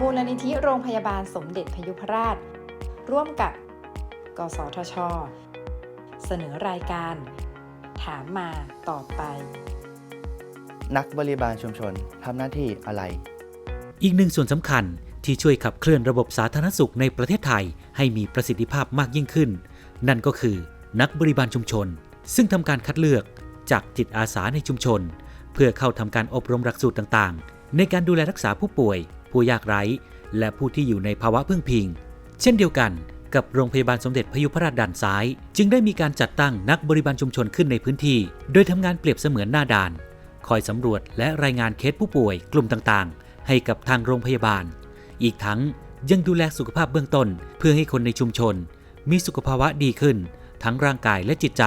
มูลนิธิโรงพยาบาลสมเด็จพยุพราช ร่วมกับ กสทช เสนอรายการ ถามมาตอบไป นักบริบาลชุมชนทำหน้าที่อะไร อีกหนึ่งส่วนสำคัญที่ช่วยขับเคลื่อนระบบสาธารณสุขในประเทศไทยให้มีประสิทธิภาพมากยิ่งขึ้น นั่นก็คือ นักบริบาลชุมชน ซึ่งทำการคัดเลือกจากจิตอาสาในชุมชน เพื่อเข้าทำการอบรมหลักสูตรต่างๆ ในการดูแลรักษาผู้ป่วย ผู้ยากไร้ และผู้ที่อยู่ในภาวะพึ่งพิง เช่นเดียวกันกับโรงพยาบาลสมเด็จพยุพราชด่านซ้าย จึงได้มีการจัดตั้งนักบริบาลชุมชนขึ้นในพื้นที่ โดยทำงานเปรียบเสมือนหน้าด่าน คอยสำรวจและรายงานเคสผู้ป่วยกลุ่มต่างๆ ให้กับทางโรงพยาบาล อีกทั้งยังดูแลสุขภาพเบื้องต้น เพื่อให้คนในชุมชน มีสุขภาวะดีขึ้น ทั้งร่างกายและจิตใจ